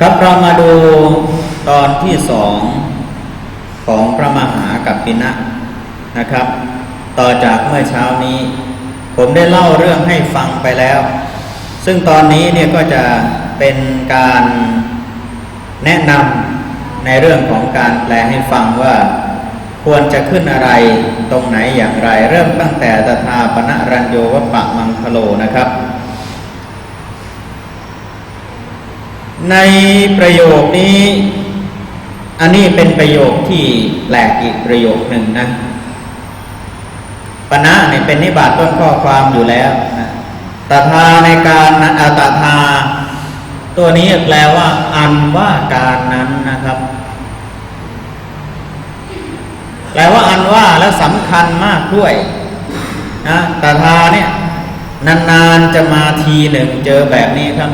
ครับเรามาดูตอนที่สองของพระมหากัปปินะนะครับ ต่อจากเมื่อเช้านี้ ผมได้เล่าเรื่องให้ฟังไปแล้ว ซึ่งตอนนี้เนี่ยก็จะเป็นการแนะนำในเรื่องของการแปลให้ฟังว่า ควรจะขึ้นอะไรตรงไหนอย่างไร เริ่มตั้งแต่ตถาปณรัญโยวปะมังคโลนะครับ ในประโยคนี้ อันนี้เป็นประโยคที่แปลกอีกประโยคหนึ่งนะปณะเนี่ยเป็นนิบาตต้นข้อความอยู่แล้วนะตถาในการนั้นอาตถาตัวนี้แปลว่า อันว่าการนั้นนะครับ แปลว่าอันว่าและสำคัญมากด้วยนะตถาเนี่ยนานๆจะมาทีหนึ่งเจอแบบนี้ครับ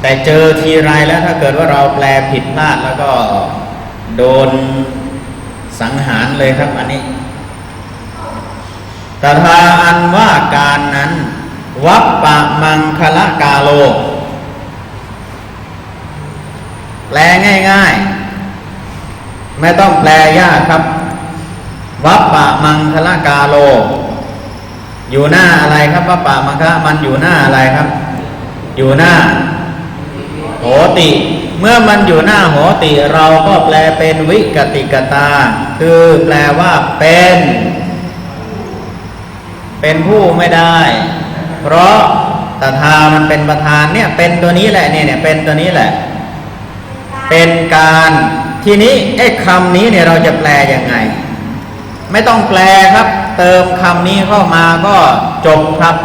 แต่เจอทีไรแล้วถ้าเกิดว่าเราแปลผิดพลาดแล้วก็โดนสังหารเลยครับอันนี้ตถาอันว่าการนั้นวัปปะมังคละกาโล แปลง่ายๆ ไม่ต้องแปลยากครับ วัปปะมังคละกาโล อยู่หน้าอะไรครับวัปปะมังคละมันอยู่หน้าอะไรครับ อยู่หน้า โหติ เมื่อมันอยู่หน้าโหติเราก็แปลเป็นวิกติกตา คือแปลว่าเป็น เป็นผู้ไม่ได้ เพราะตถามันเป็นประธานเนี่ยเป็นตัวนี้แหละเนี่ยเนี่ยเป็นตัวนี้แหละ เป็นการทีนี้ไอ้คำนี้เนี่ยเราจะแปลยังไง ไม่ต้องแปลครับ เติมคำนี้เข้ามาก็จบครับ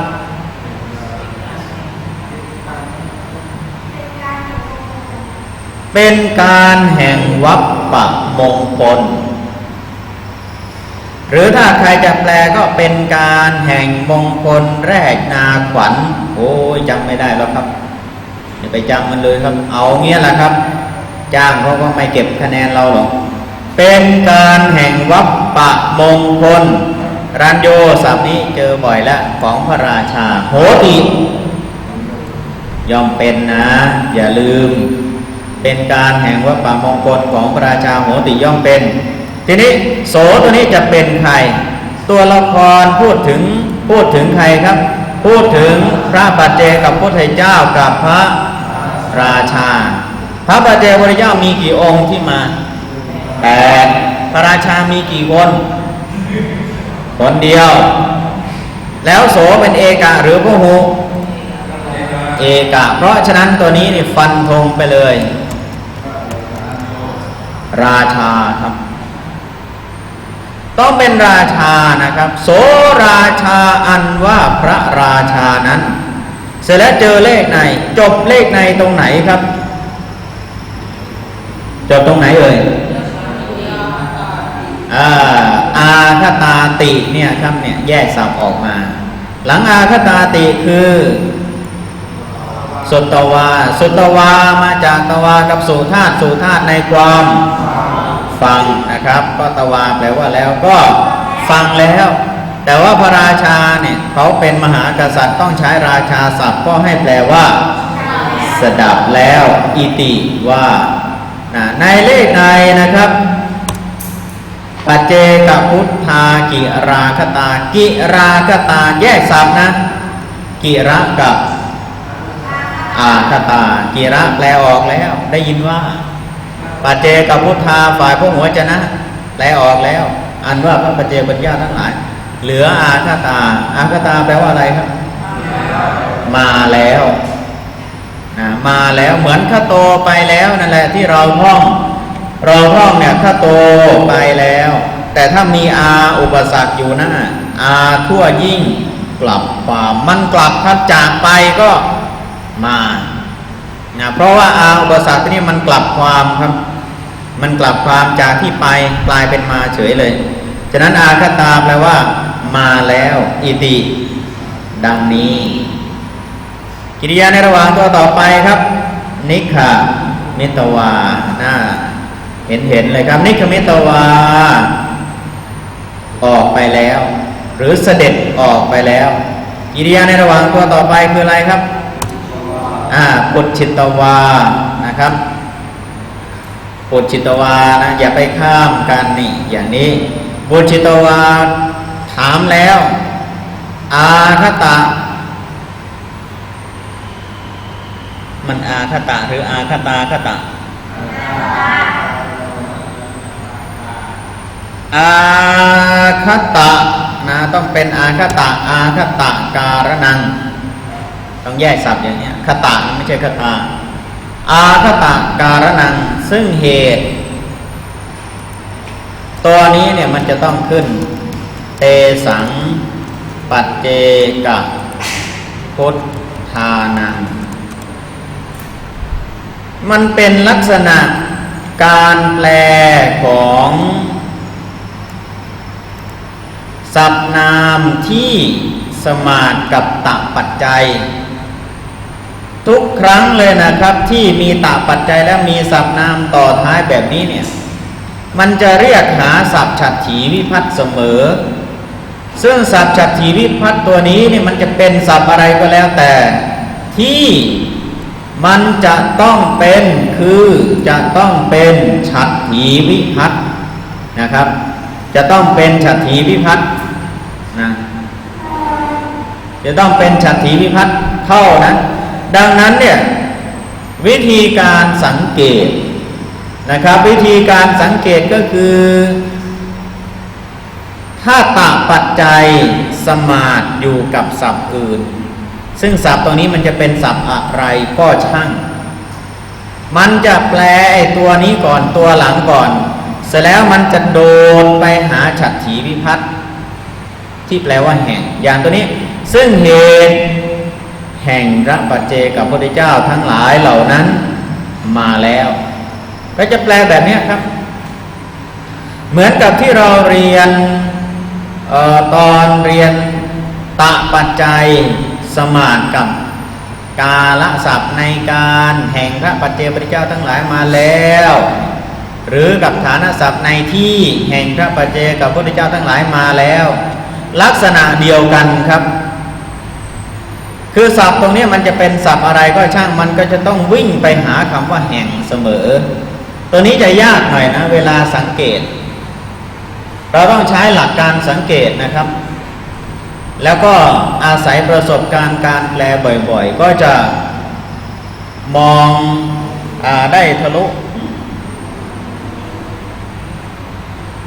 เป็นการแห่งวัปปะมงคล หรือถ้าใครจะแปลก็เป็นการแห่งมงคลแรกนาขวัญ โอ้ยจำไม่ได้แล้วครับอย่าไปจำมันเลยครับ เอาเงี้ยแหละครับ จ้างเขาก็ไม่เก็บคะแนนเราหรอก เป็นการแห่งวัปปะมงคลรันโยศัพท์นี้เจอบ่อยแล้วของพระราชาโหติย่อมเป็นนะ อย่าลืม เป็นการแห่งวัปปะมงคลของพระราชาโหติย่อมเป็น ทีนี้โสตัวนี้จะเป็นใคร ตัวละครพูดถึงพูดถึงใครครับ พูดถึงพระปัจเจกับพุทธเจ้ากับพระราชา พระปัจเจกพุทธเจ้ามีกี่องค์ที่มาแปดพระราชามีกี่คนคนเดียว แล้วโสเป็นเอกะหรือพหูเอกะ เพราะฉะนั้นตัวนี้นี่ฟันธงไปเลย ราชาครับ ต้องเป็นราชานะครับ โสราชาอันว่าพระราชานั้น เสร็จแล้วเจอเลขใน จบเลขในตรงไหนครับ จบตรงไหนเอ่ยอาอาคตาติเนี่ยครับเนี่ยแยกสับออกมา หลังอาคตาติคือ สุตวา สุตวามาจากตวากับสุธาตุสุธาตุในความฟังนะครับ ก็ตวาแปลว่าแล้วก็ฟังแล้ว แต่ว่าพระราชาเนี่ยเขาเป็นมหากษัตริย์ต้องใช้ราชาศัพท์ก็ให้แปลว่า สดับแล้วอิติว่าในเลขในนะครับปัจเจกพุทธากิราคตา กิราคตาแยกศัพท์นะ กิระกับ อาคตากิระแปลออกแล้ว ได้ยินว่าปัจเจกพุทธาฝ่ายพวกหัวจนะ แปลออกแล้ว อันว่าพระปัจเจกปัญญาทั้งหลาย เหลืออาคตา อาคตาแปลว่าอะไรครับ มาแล้วนะมาแล้วเหมือนข้าโตไปแล้วนั่นแหละที่เราท่อง เราท่องเนี่ยข้าโตไปแล้ว แต่ถ้ามีอาอุปสรรคอยู่นะอาทั่วยิ่งกลับความมันกลับครับจากไปก็ มานะเพราะว่าอาอุปสรรคนี่มันกลับความครับ มันกลับความจากที่ไปกลายเป็นมาเฉยเลย ฉะนั้นอาคตาแปลว่า มาแล้วอิติดังนี้ กิริยาในระหว่างตัวต่อไปครับ นิคามิตวาน่าเห็นเห็นเลยครับ นิคมิตวา ออกไปแล้ว หรือเสด็จออกไปแล้ว กิริยาในระหว่างตัวต่อไปคืออะไรครับ อ่าปุจฉิตวานะครับปุจิตวานะอย่าไปข้ามกันนี่อย่างนี้ปุจิตวาถามแล้ว อาคตะ มันอาคตะหรืออาคตาคตะอาคตะนะต้องเป็นอาคตะอาคตะการนัง ต้องแยกศัพท์อย่างนี้คตะไม่ใช่คตา อาคตะการนังซึ่งเหตุ ตัวนี้เนี่ยมันจะต้องขึ้น เตสัง ปัจเจกพุทธานัง มันเป็นลักษณะการแปลของศัพนามที่สมาดกับตะปัจจัย ทุกครั้งเลยนะครับที่มีตะปัจจัยและมีศัพท์นามต่อท้ายแบบนี้เนี่ย มันจะเรียกหาศัพท์ฉัตรถีวิพัฒน์เสมอ ซึ่งศัพท์ฉัตรถีวิพัฒน์ตัวนี้เนี่ยมันจะเป็นศัพท์อะไรก็แล้วแต่ ที่มันจะต้องเป็นคือจะต้องเป็นฉัตรถีวิพัฒน์นะครับ จะต้องเป็นฉัตรถีวิพัฒน์นะจะต้องเป็นฉัตรถีวิพัฒน์เท่านั้น ดังนั้นเนี่ยวิธีการสังเกตนะครับวิธีการสังเกตก็คือ ถ้าตาปัจจัยสมาดอยู่กับศัพท์อื่น ซึ่งศัพท์ตรงนี้มันจะเป็นศัพท์อะไรก็ช่าง มันจะแปลไอ้ตัวนี้ก่อนตัวหลังก่อน เสร็จแล้วมันจะโดนไปหาฉัตรถีวิพัฒน์ที่แปลว่าแห่งอย่างตัวนี้ ซึ่งเหตุ แห่งพระปัจเจกับพระพุทธเจ้าทั้งหลายเหล่านั้นมาแล้วก็จะแปลแบบนี้ครับ เหมือนกับที่เราเรียนออตอนเรียนตะปัจจัยสมานกับกาละศัพท์ในการแห่งพระปัจเจกพระเจ้าทั้งหลายมาแล้ว หรือกับฐานศัพท์ในที่แห่งพระปัจเจกับพระพุทธเจ้าทั้งหลายมาแล้ว ลักษณะเดียวกันครับ คือศัพท์ตรงนี้มันจะเป็นศัพท์อะไรก็ช่างมันก็จะต้องวิ่งไปหาคำว่าแห่งเสมอ ตัวนี้จะยากหน่อยนะ เวลาสังเกต เราต้องใช้หลักการสังเกตนะครับ แล้วก็อาศัยประสบการณ์การแปลบ่อยๆ ก็จะมองอได้ทะลุ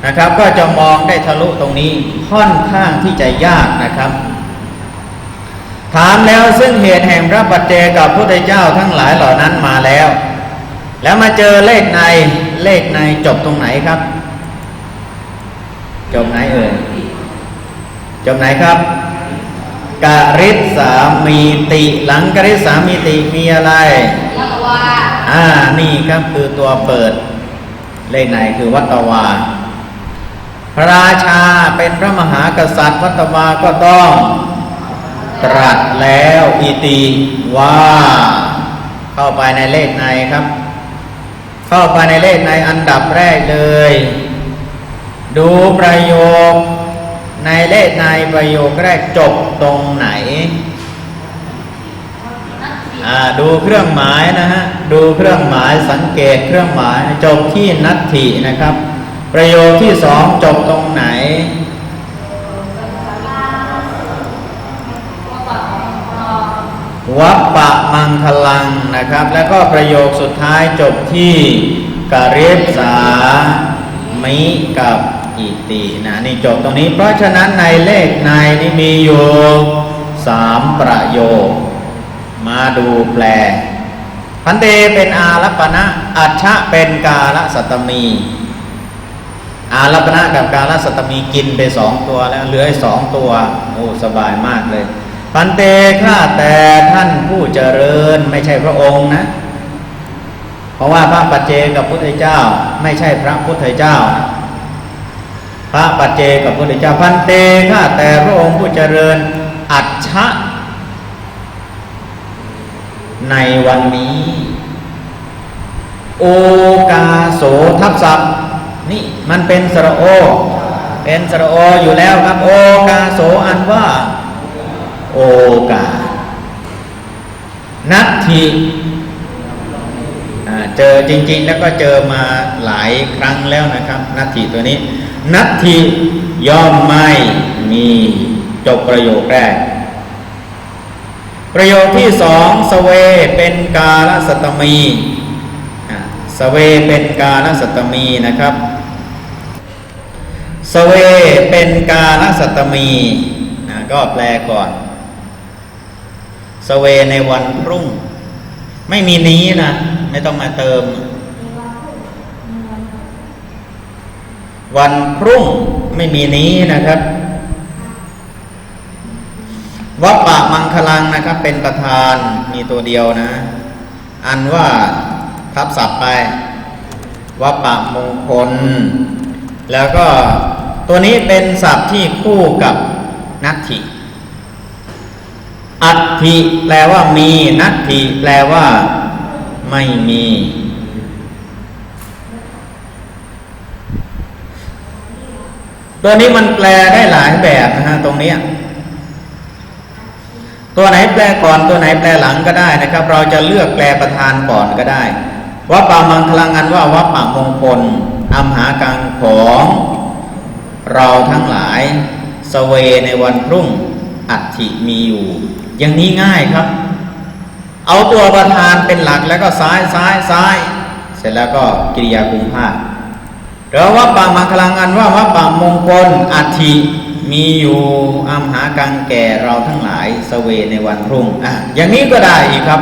นะครับ ก็จะมองได้ทะลุตรงนี้ค่อนข้างที่จะยากนะครับ ถามแล้วซึ่งเหตุแห่งพระปัจเจกับพระพุทธเจ้าทั้งหลายเหล่านั้นมาแล้ว แล้วมาเจอเลขในเลขในจบตรงไหนครับ จบไหนเอ่ยจบไหนครับกริษสามีติ หลังกริษสามีติมีอะไรวัตวาอ่านี่ครับคือตัวเปิด เลขไหนคือวัตวา พระราชาเป็นพระมหากษัตริย์วัตวาก็ต้อง ตรัสแล้วอิติว่าเข้าไปในเลขในครับ เข้าไปในเลขในอันดับแรกเลย ดูประโยค ในเลขในประโยคแรกจบตรงไหนอ่าดูเครื่องหมายนะฮะ ดูเครื่องหมายสังเกตเครื่องหมายจบที่นัตถินะครับ ประโยคที่สองจบตรงไหน วัปปะมังคลังนะครับ แล้วก็ประโยคสุดท้ายจบที่กริษามิกับอิตินะนี่จบตรงนี้ เพราะฉะนั้นในเลขในนี่มีอยู่สามประโยค มาดูแปล พันเตเป็นอารัปณะอัชชะเป็นกาลสัตมี อารัปณะกับกาลสัตมีกินไปสองตัวแล้วเหลืออีกสองตัวโอ้สบายมากเลย พันเตข้าแต่ท่านผู้เจริญไม่ใช่พระองค์นะ เพราะว่าพระปัจเจกับพุทธเจ้า ไม่ใช่พระพุทธเจ้า พระปัจเจกับพุทธเจ้าพันเตข้าแต่พระองค์ผู้เจริญอัจฉะในวันนี้ โอกาโสทับศัพท์นี่มันเป็นสระโอ เป็นสระโออยู่แล้วครับ โอกาโสอันว่า โอกาส นัตถิอ่เจอจริง ๆ แล้วก็เจอมาหลายครั้งแล้วนะครับ นัตถิตัวนี้ นัตถิย่อมไม่มีจบประโยคแรก ประโยคที่สองสเวเป็นกาลสัตมีสเวเป็นกาลสัตมีนะครับ สเวเป็นกาลสัตมีก็แปลก่อน สเวในวันพรุ่ง ไม่มีนี้นะไม่ต้องมาเติม วันพรุ่งไม่มีนี้นะครับวัปปะมังคลังนะครับ เป็นประธานมีตัวเดียวนะ อันว่าทับศัพท์ไปวัปปะมงคล แล้วก็ตัวนี้เป็นศัพท์ที่คู่กับนัตถิ อัตถิแปลว่ามีนัตถิแปลว่า ไม่มี ตัวนี้มันแปลได้หลายแบบนะฮะตรงนี้ ตัวไหนแปลก่อนตัวไหนแปลหลังก็ได้นะครับ เราจะเลือกแปลประธานก่อนก็ได้วัปปามังคลังอันว่าวัปปามงคลอัมหากังของเราทั้งหลายสเวในวันพรุ่งอัติมีอยู่ อย่างนี้ง่ายครับ เอาตัวประธานเป็นหลักแล้วก็ซ้ายซ้ายซ้าย เสร็จแล้วก็กิริยาคุมภาคหรือว่าปามังคลังอันว่าวัปปามงคลอัติมีอยู่อัมหากังแก่เราทั้งหลายสเวในวันพรุ่งอะอย่างนี้ก็ได้อีกครับ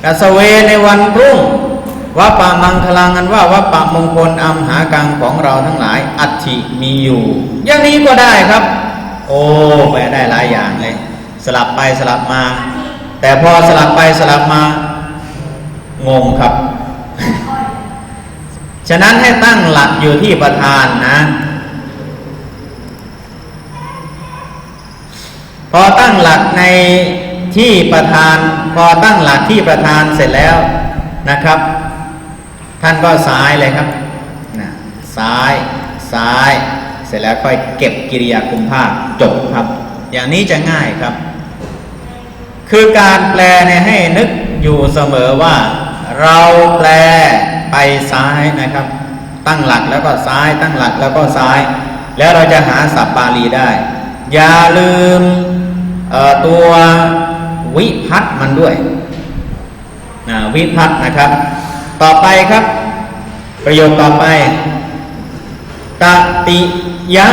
แต่สเวในวันพรุ่งวัปปามังคลังอันว่าวัปปามงคลอัมหากังของเราทั้งหลายอัติมีอยู่ อย่างนี้ก็ได้ครับ โอ้แปลได้หลายอย่างเลย สลับไปสลับมา แต่พอสลับไปสลับมา งงครับ ฉะนั้นให้ตั้งหลักอยู่ที่ประธานนะ พอตั้งหลักในที่ประธาน พอตั้งหลักที่ประธานเสร็จแล้วนะครับ ท่านก็ซ้ายเลยครับนะซ้าย ซ้าย เสร็จแล้วค่อยเก็บกิริยาคุมภาคจบครับ อย่างนี้จะง่ายครับ คือการแปลเนี่ยให้นึกอยู่เสมอว่า เราแปลไปซ้ายนะครับ ตั้งหลักแล้วก็ซ้ายตั้งหลักแล้วก็ซ้าย แล้วเราจะหาศัพท์บาลีได้ อย่าลืมตัววิพัตน์มันด้วยนะวิพัตน์นะครับ ต่อไปครับ ประโยคต่อไปตติยะ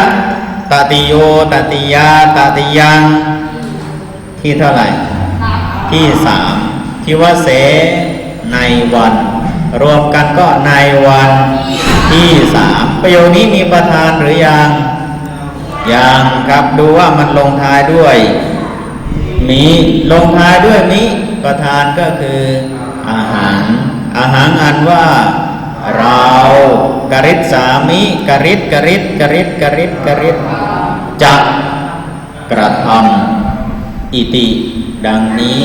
ตติโยตติยาตติยังที่เท่าไหร่ ที่สามที่ว่าเสในวัน รวมกันก็ในวันที่สามประโยคนี้มีประธานหรือยัง ยังครับดูว่ามันลงท้ายด้วยมีลงท้ายด้วยมิประธานก็คืออาหาร อาหารอันว่าเรากริษสามิกริษกริษกริษกริษกริษจะกระทำ อิติ ดังนี้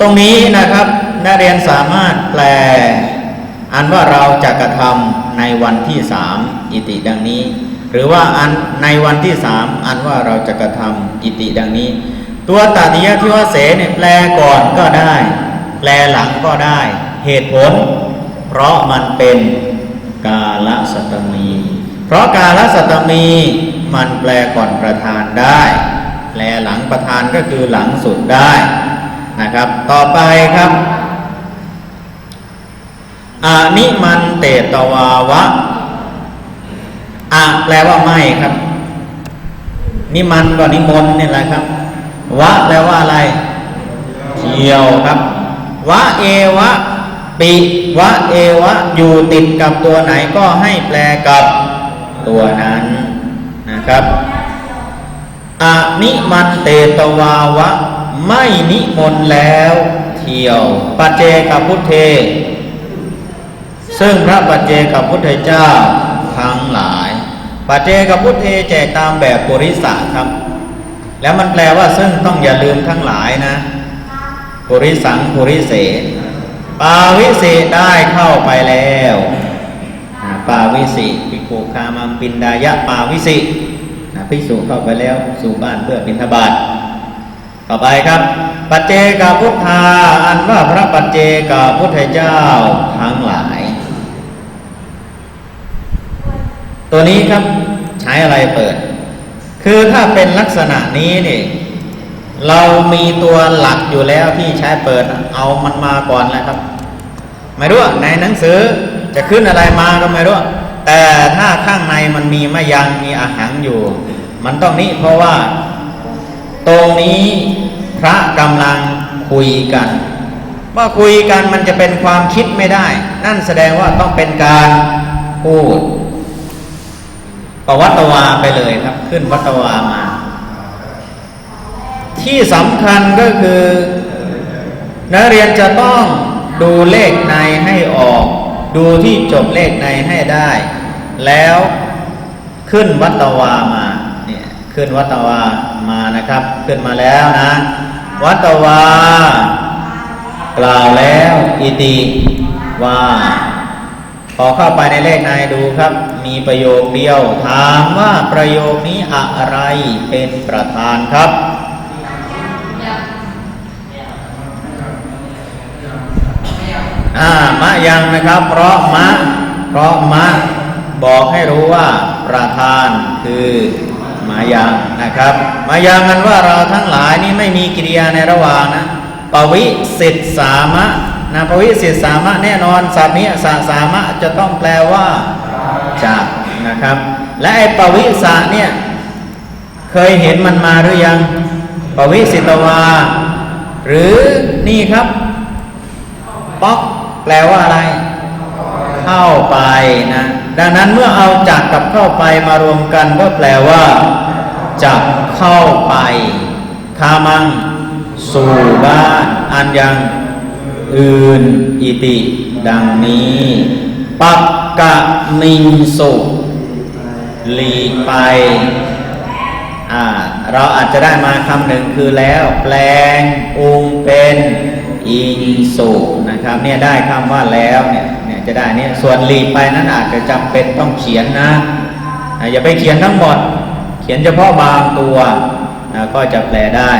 ตรงนี้นะครับนักเรียนสามารถแปล อันว่าเราจะกระทำในวันที่สามอิติดังนี้ หรือว่าอันในวันที่สามอันว่าเราจะกระทำอิติดังนี้ ตัวตติยะที่ว่าเสเนี่ยแปลก่อนก็ได้ แปลหลังก็ได้ เหตุผล เพราะมันเป็นกาลสัตมี เพราะกาลสัตมีมันแปลก่อนประธานได้ แลหลังประธานก็คือหลังสุดได้นะครับ ต่อไปครับอานิมันเตตวาวะอะแปลว่าไม่ครับ นิมันก็นิมนต์นี่แหละครับ วะแปลว่าอะไรเที่ยวครับ วะเอวะปิวะเอวะอยู่ติดกับตัวไหนก็ให้แปลกับตัวนั้นนะครับ อนิมันเตตวาวะ ไม่นิมนต์แล้ว เที่ยวปัจเจกพุทเท ซึ่งพระปัจเจกพุทธเจ้าทั้งหลาย ปัจเจกพุทเทแจกตามแบบปุริสะครับ แล้วมันแปลว่าซึ่งต้องอย่าลืมทั้งหลายนะปุริสังปุริเสปาวิเศษได้เข้าไปแล้ว ปาวิสิปิโกคามัมปินดายะปาวิสิ นะพิสูจเข้าไปแล้วสู่บ้านเพื่อบิณฑบาตต่อไปครับ ปัจเจกพุทธาอันว่าพระปัจเจกพุทธเจ้าทั้งหลาย ตัวนี้ครับใช้อะไรเปิด คือถ้าเป็นลักษณะนี้นี่เรามีตัวหลักอยู่แล้วที่ใช้เปิดเอามันมาก่อนแหละครับ ไม่รู้ในหนังสือจะขึ้นอะไรมาก็ไม่รู้ แต่ถ้าข้างในมันมีมะยังมีอาหารอยู่ มันต้องนี้เพราะว่า ตรงนี้พระกำลังคุยกันว่าคุยกันมันจะเป็นความคิดไม่ได้ นั่นแสดงว่าต้องเป็นการพูดประวัตวาไปเลยครับ ขึ้นวัตวามา ที่สำคัญก็คือ นักเรียนจะต้องดูเลขในให้ออก ดูที่จบเลขในให้ได้ แล้วขึ้นวัตวามาเนี่ยขึ้นวัตวามานะครับ ขึ้นมาแล้วนะ วัตวากล่าวแล้วอิติว่าพอเข้าไปในเลขในดูครับ มีประโยคเดียว ถามว่าประโยคนี้อะไรเป็นประธานครับ อ่ามะยังนะครับ เพราะมะ เพราะมะ บอกให้รู้ว่าประธานคือมายังนะครับมายังกันว่าเราทั้งหลายนี่ไม่มีกิริยาในระหว่างนะปวิสิทธสามะนะปวิสิทธสามะแน่นอนสัพนี้สาสามะจะต้องแปลว่าจากนะครับ และไอ้ปวิสาเนี่ยเคยเห็นมันมาหรือยัง ปวิสิตวา หรือนี่ครับป๊อก แปลว่าอะไร เข้าไปนะ ดังนั้นเมื่อเอาจักกับเข้าไปมารวมกันก็แปลว่าจักเข้าไปคามัง สู่บ้านอันยัง อื่นอิติ ดังนี้ปักกะมิงสุหลีกไปอ่าเราอาจจะได้มาคำหนึ่งคือแล้ว แปลงองเป็นอินสุนะ ครับเนี่ยได้คำว่าแล้วเนี่ยเนี่ยจะได้เนี่ยส่วนหลีกไปนั้นอาจจะจำเป็นต้องเขียนนะอย่าไปเขียนทั้งหมด เขียนเฉพาะบางตัวก็จะแปลได้